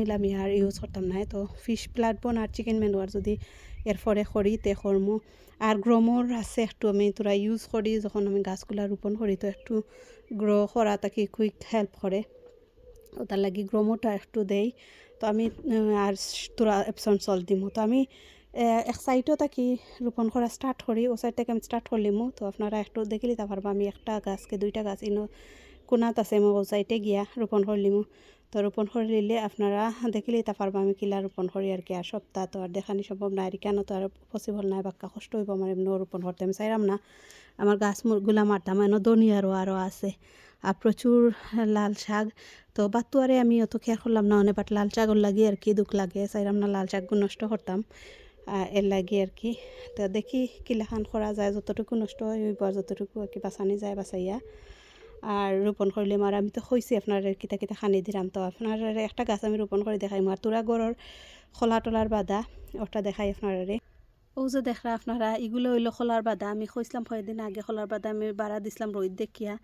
মিল আমি আর ইউজ করতাম নাই। তো ফিশ প্লাট বন আর চিকেন ম্যানুয়ার যদি এরপরে করি তে করমু আর গ্রোমর আছে একটু আমি তোরা ইউজ করি যখন আমি গাছগুলা রোপণ করি তো একটু গ্রো করা তাকে কুইক হেল্প করে ও তার লাগি গ্রোমোটা একটু দেই। তো আমি আর তোরা এপসন সল দিমু। তো আমি এক সাইডও তাকি রোপণ করা স্টার্ট করি ও সাইড থেকে আমি স্টার্ট করলিমু তো আপনারা একটু দেখে নিতে পারব আমি একটা গাছকে দুইটা গাছ ইনো কোনাত আছে ও সাইডে গিয়া রোপণ করলিমু তো রোপণ করে নিলে আপনারা দেখে নিতে পারব আমি কিলা রোপণ করি আর কি আর সপ্তাহ তো আর দেখানি সম্ভব না আর কেন তো আর পসিবল নাই, বাক্কা কষ্ট হইব আমার এমনি রোপণ করতে আমি চাইলাম না। আমার গাছগুলা মারতাম এনে দনিয়ারও আরও আছে। আর প্রচুর লাল শাক, তো বাতুয়ারে আমি অত খেয়াল করলাম না, অনেক বাট লাল শাকর লাগে আর কি দুঃখ লাগে চাইলাম না লাল শাকগুলো নষ্ট করতাম এর লাগে আর কি। তো দেখি কিলাখান করা যায়, যতটুকু নষ্ট হইব যতটুকু আর কি বাঁচানি যায়, বাঁচাইয়া। আর রোপণ করলে আর আমি তো হয়েছি আপনার কিতা কিতা খানি দিলাম তো। আপনার একটা গাছ আমি রোপণ করে দেখাই আর তোরা গড়ের খোলা টোলার বাদা ওটা দেখাই আপনারে ও যে দেখরা আপনারা এগুলো হইল খোলার বাদা। আমি কইসলাম কয়েকদিন আগে খোলার বাদা, আমি বাড়া দিছিলাম রোদ দেখিয়া।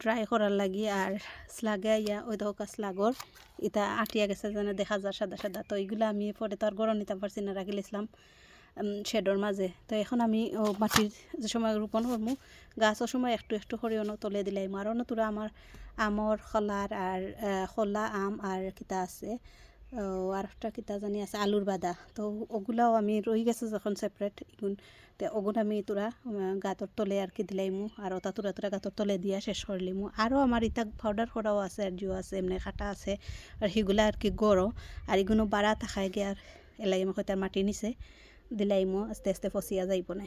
ড্রাই করার লাগি আর স্লাগে ইয়া ওই দোকা স্লাগর এটা আটিয়া গেছে যেন দেখা যায় সাদা সাদা। তো এইগুলো আমি পরে তো আর গরম নিতে পারছি না রাখিলেছিলাম শেডর মাঝে তো এখন আমি মাটির যে সময় রোপণ করব গাছর সময় একটু একটু সরিয়নো তলে দিলাই মারও তোরা আমার আমর খলার আর খোলা আম আর কিতা আছে। আর একটা কিতা জানি আছে আলুর বাদা। তো ওগুলাও আমি রয়ে গেছে যখন সেপারেট ইগুন তে ওগুন আমি তোরা গাতর তলে আর কি দিলাইমু আর ওটা তোরা তোরা গাতর তলে দিয়া শেষ করলিমু আরও আমার ইটা পাউডার করাও আছে আর জিও আছে, এমনি খাটা আছে আর সেগুলা আর কি গড়ো আর এগুলো বাড়া থাকায় গে আর এলাই আমাকে তার মাটি নিছে। দিলাইমু আস্তে আস্তে ফসিয়া যাইব না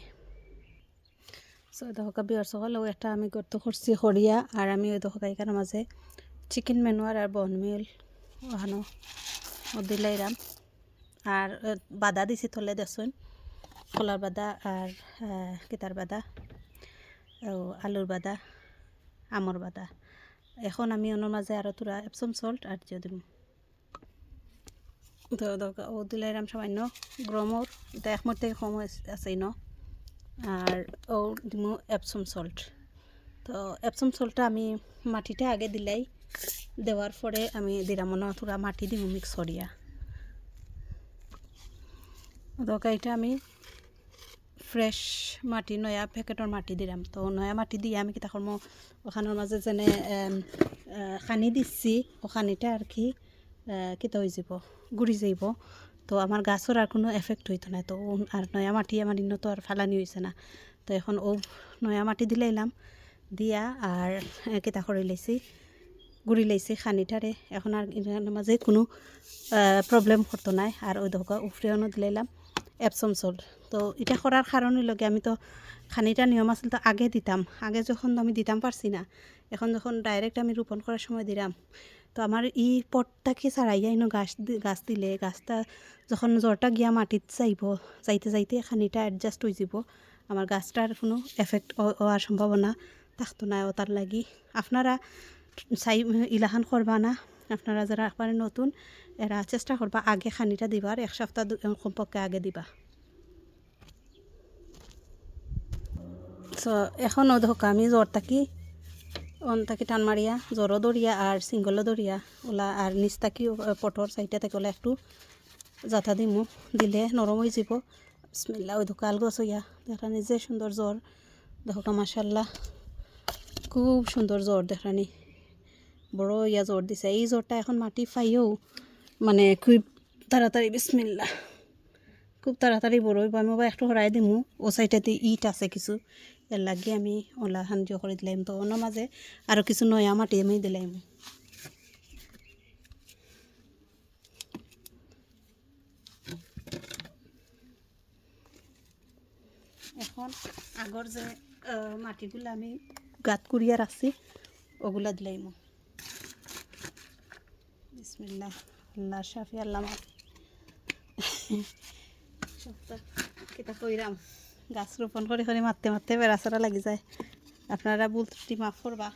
সো দহকা বিয়ার সকালেও একটা আমি গর্ত করছি সরিয়া আর আমি ওই দহকা এখানে মাঝে চিকেন মেনুয়ার আর বন মিল ওখানো দিলাইরাম আর বাদা দিছি থলে দেখুন কলার বাদা আর কিতার বাদা আলুর বাদা আমর বাদা এখন আমি ওনার মাঝে আরও তোরা এপসম সল্ট আর দিয়ে দিব তো দরকার, ও দিলাইরাম সামান্য গ্রমর, এটা একমর থেকে কম আছে ন। আর ও দিমু এপসম সল্ট তো এপসম সল্টটা আমি মাটিটা আগে দিলাই, দেওয়ার পরে আমি দিলাম না তোরা মাটি দিব মিক্স করিয়া। তরকারিটা আমি ফ্রেশ মাটি, নয়া পেকেটৰ মাটি দিলাম। তো নয়া মাটি দিয়ে আমি কিতা করব ওখানের মাঝে যেনে খানি দিচ্ছি, ও খানিটা আর কি কিতা হয়ে যাব? গুড়ি যাইব। তো আমার গাছর আর কোনো এফেক্ট হইতো না তো আর নয়া মাটি আমার ইন্ন তো আর ফালানি হয়েছে না। তো এখন ও নয়া মাটি দিলাইলাম দিয়া আর কিতা করে লাইছি গুড়ি লাইছি খানিটারে এখন আর মাঝে কোনো প্রবলেম করতো নাই। আর ওই দোকা উফরেও দিলাইলাম এপসম সল্ট তো এটা করার কারণে লগে আমি তো খানিটা নিয়ম আছিল তো আগে দিতাম। আগে যখন আমি দিতাম পারছি না, এখন যখন ডাইরেক্ট আমি রোপণ করার সময় দিলাম তো আমার ই পটটাকে ছাড়াইয়া ইনো গাছ গাছ দিলে। গাছটা যখন জ্বরটা গিয়া মাটিত যাইব যাইতে যাইতে খানিটা অ্যাডজাস্ট হয়ে যাব। আমার গাছটার কোনো এফেক্ট হওয়ার সম্ভাবনা থাকতো না তার লাগি। আপনারা চাই ইলাখান করবা না? আপনারা যারা একবারে নতুন এরা চেষ্টা করবা আগে খানিটা দিবার এক সপ্তাহ কমপক্ষে আগে দিবা। সো এখন ও ধোকা আমি জ্বর থাকি অন থাকি টান মারিয়া জ্বরও দরিয়া আর সিঙ্গলও দরিয়া ওলা আর নিচ থাকি পটর সাইডে থাকি ওলা একটু জাথা দিমু দিলে নরম হয়ে যাব। বিসমিল্লা ওই ধোকা আলগো সইয়া দেখা নিজে সুন্দর জ্বর দেখো মাসাল্লাহ খুব সুন্দর জ্বর দেখানি বড় ইয়া জ্বর দিছে। এই জ্বরটা এখন মাটি ফাইও মানে খুব তাড়াতাড়ি বিসমিল্লা খুব তাড়াতাড়ি বড় হইব, আমি একটু হরাই দিমু। ও সাইডেতে ইট আছে কিছু, এর লাগে আমি ওলা সাহায্য করে দিলাম। তো অন্য মাঝে আরও কিছু নয়া মাটি আমি দিলাম। এখন আগর যে মাটিগুলো আমি গাত করিয়া রাখছি, ওগুলা দিলাইমু বিসমিল্লা আল্লাহ শাফি আল্লাহ গাছ রোপণ করে করে মারতে মারতে বেড়াচারা লাগি যায়। আপনারা ভুল ত্রুটি মাফ করবা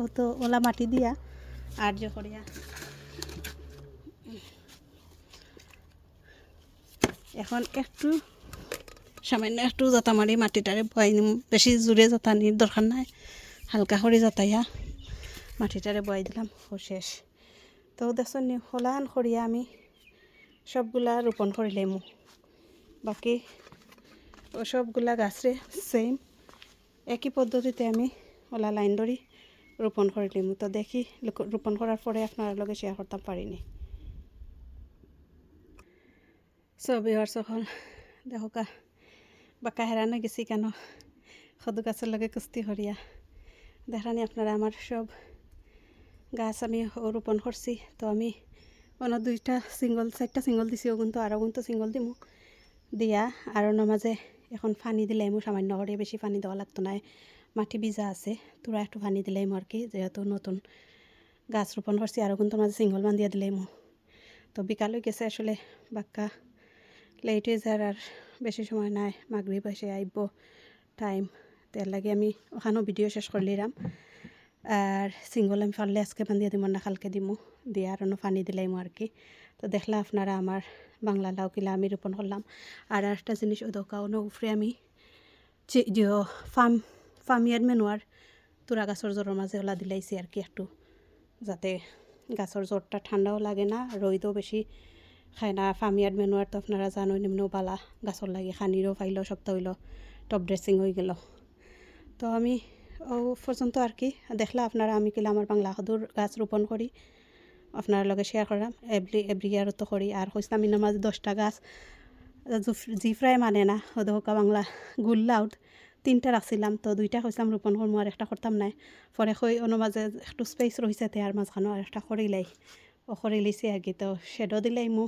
ও তো ওলা মাটি দিয়া আর্য করিয়া এখন একটু, সামান্য একটু যাতা মারি মাটিটারে বয়াই নিম বেশি জোরে যাতানির দরকার নাই। হালকা করে যাতাইয়া মাটিটারে বয়াই দিলাম। শেষ তো দেখছেন নি হলান করিয়া আমি সবগুলা রোপণ করিলাম বাকি ও সবগুলা গাছরে সেম একই পদ্ধতিতে আমি ওলা লাইন ধরি রোপণ করিলাম তো দেখি রোপণ করার পরে আপনার লগে শেয়ার করতাম, পারিনি। সব এবার সকল দেখো কা বাঁকা হেরানো গেছি কেন? সদু গাছের লগে কুস্তি হরিয়া দেখানি আপনারা, আমার সব গাছ আমি রোপণ করছি। তো আমি অন্য দুইটা সিঙ্গল চারটা সিঙ্গল দিছি কিন্তু আরও কিন্তু সিঙ্গল দিমু। দিয়া আর ওনার মাঝে এখন পানি দিলে মো সামান্য করে বেশি পানি দেওয়া লাগতো না মাটি ভিজা আছে তোরা একটু পানি দিলেই আর কি, যেহেতু নতুন গাছ রোপণ করছি আরও কিন্তু মাঝে সিঙ্গল বান্ধিয়া দিলেই মো তো বিকাল হয়ে গেছে আসলে, বাক্কা লেট হয়ে যার আর বেশি সময় নাই মাগরি পাশে আইব টাইম তার লাগে আমি ওখানেও ভিডিও শেষ করলিরাম আর সিঙ্গল আমি পারলে আজকে বান্ধিয়ে দিব না কালকে দিমু। দিয়ে আর অন্য পানি দিলাম আর কি তো দেখলা আপনারা আমার বাংলা লাউ কিলা আমি রোপণ করলাম আর একটা জিনিস ও দোকানো উফরে আমি ফার্ম ফার্মিয়ার মেনুয়ার তোরা গাছর জ্বরের মাঝে ওলা দিলাইছি আর কি একটু। যাতে গাছর জ্বরটা ঠান্ডাও লাগে না রইদও বেশি খায় না। ফার্মিয়ার মেনুয়ার তো আপনারা জানো নিম্ন বালা গাছর লাগে খানিরও ফাইল, সপ্তাহ হইল, টপ ড্রেসিং হয়ে গেল। তো আমি ও পর্যন্ত আর কি। দেখলা আপনারা আমি কিলা আমার বাংলা সদুর গাছ রোপণ করি আপনার লগে শেয়ার করাম এভরি এভরি ইয়ারতো করি আর কইসলাম ইনোর মাঝে দশটা গাছ জি ফ্রাই মানে না হদকা বাংলা গুল্লাউট তিনটা রাখছিলাম তো দুইটা কইসলাম রোপণ করবো আর একটা করতাম নাই। কই ওনোর মাঝে একটু স্পেস রয়েছে তে আর মাঝখানো আর একটা করিলাই ও করি লিছি আর কি তো শেডও দিলাই মো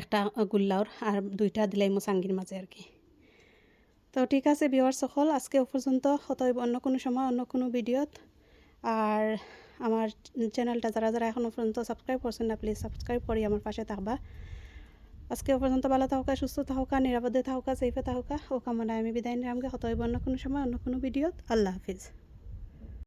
একটা গুল্লাউর আর দুইটা দিলাই মো সাঙ্গির মাঝে আর কি। তো ঠিক আছে বিওয়ার সকল, আজকে পর্যন্ত হতই অন্য কোনো সময়, অন্য কোনো ভিডিওত। আর আমার চ্যানেলটা যারা যারা এখনও পর্যন্ত সাবস্ক্রাইব করছেন না প্লিজ সাবস্ক্রাইব করি আমার পাশে থাকবা। আজকে পর্যন্ত ভালো থাকা, সুস্থ থাকা, নিরাপদে থাকা সেফে থাকা, ও কামনায় আমি বিদায় নিলামকে হতই অন্য কোনো সময়, অন্য কোনো ভিডিওত, আল্লাহ হাফিজ।